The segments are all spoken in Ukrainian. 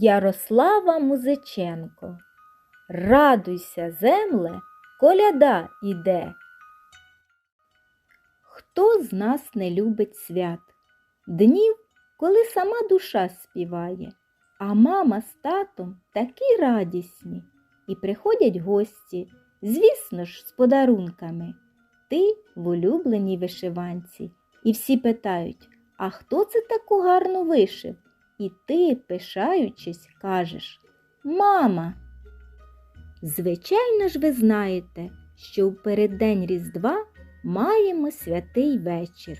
Ярослава Музиченко. Радуйся, земле, коляда іде. Хто з нас не любить свят? Днів, коли сама душа співає, а мама з татом такі радісні. І приходять гості, звісно ж, з подарунками. Ти в улюбленій вишиванці. І всі питають, а хто це таку гарну вишив? І ти, пишаючись, кажеш Мама. Звичайно ж, ви знаєте, що в переддень Різдва маємо святий вечір.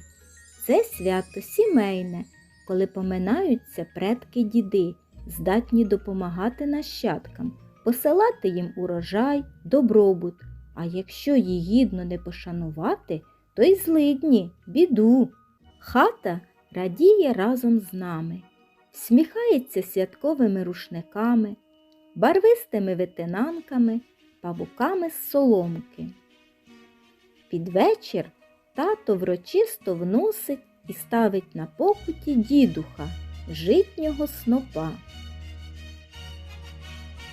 Це свято сімейне, коли поминаються предки діди, здатні допомагати нащадкам, посилати їм урожай, добробут. А якщо її гідно не пошанувати, то й злидні, біду. Хата радіє разом з нами, сміхається святковими рушниками, барвистими витинанками, павуками з соломки. Під вечір тато врочисто вносить і ставить на покуті дідуха, житнього снопа.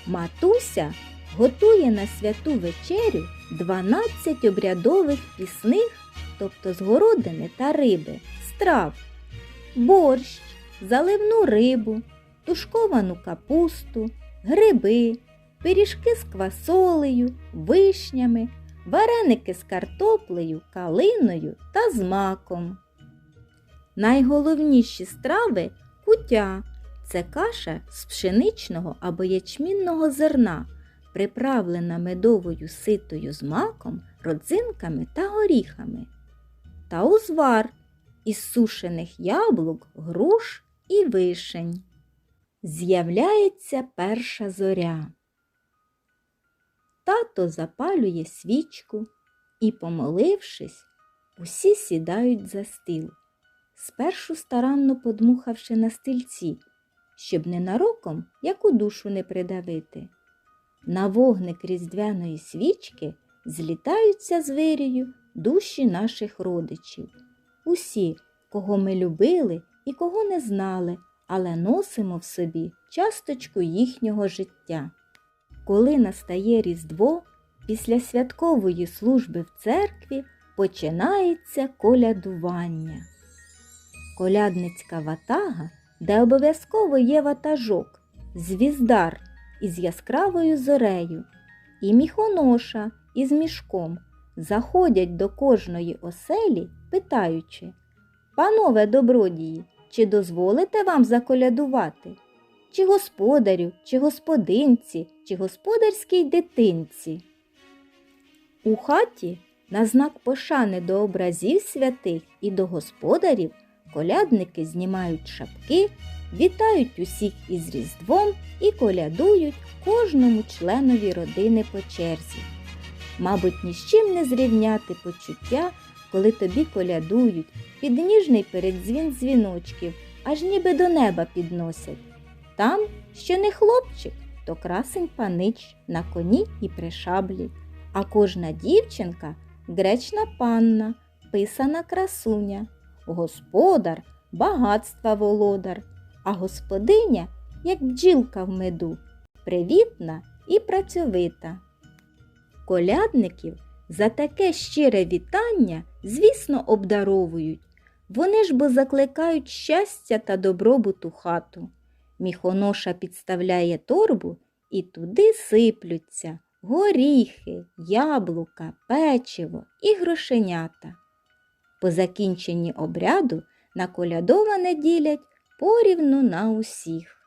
Матуся готує на святу вечерю 12 обрядових пісних, тобто з городини та риби, страв, борщ, заливну рибу, тушковану капусту, гриби, пиріжки з квасолею, вишнями, вареники з картоплею, калиною та з маком. Найголовніші страви кутя це каша з пшеничного або ячмінного зерна, приправлена медовою ситою з маком, родзинками та горіхами. Та узвар із сушених яблук, груш і вишень. З'являється перша зоря. Тато запалює свічку і, помолившись, усі сідають за стіл, спершу старанно подмухавши на стільці, щоб ненароком яку душу не придавити. На вогник різдвяної свічки злітаються з вирію душі наших родичів. Усі, кого ми любили і кого не знали, але носимо в собі часточку їхнього життя. Коли настає Різдво, після святкової служби в церкві починається колядування. Колядницька ватага, де обов'язково є ватажок, звіздар із яскравою зорею, і міхоноша із мішком заходять до кожної оселі, питаючи Панове добродії, чи дозволите вам заколядувати? Чи господарю, чи господинці, чи господарській дитинці? У хаті на знак пошани до образів святих і до господарів колядники знімають шапки, вітають усіх із Різдвом і колядують кожному членові родини по черзі. Мабуть, ні з чим не зрівняти почуття, коли тобі колядують під ніжний передзвін дзвіночків, аж ніби до неба підносять. Там, що не хлопчик, то красень панич на коні і при шаблі, а кожна дівчинка гречна панна, писана красуня, господар багатства володар, а господиня, як бджілка в меду, привітна і працьовита. Колядників за таке щире вітання, звісно, обдаровують. Вони ж бо закликають щастя та добробут у хату. Міхоноша підставляє торбу і туди сиплються горіхи, яблука, печиво і грошенята. По закінченні обряду наколядоване ділять порівну на усіх.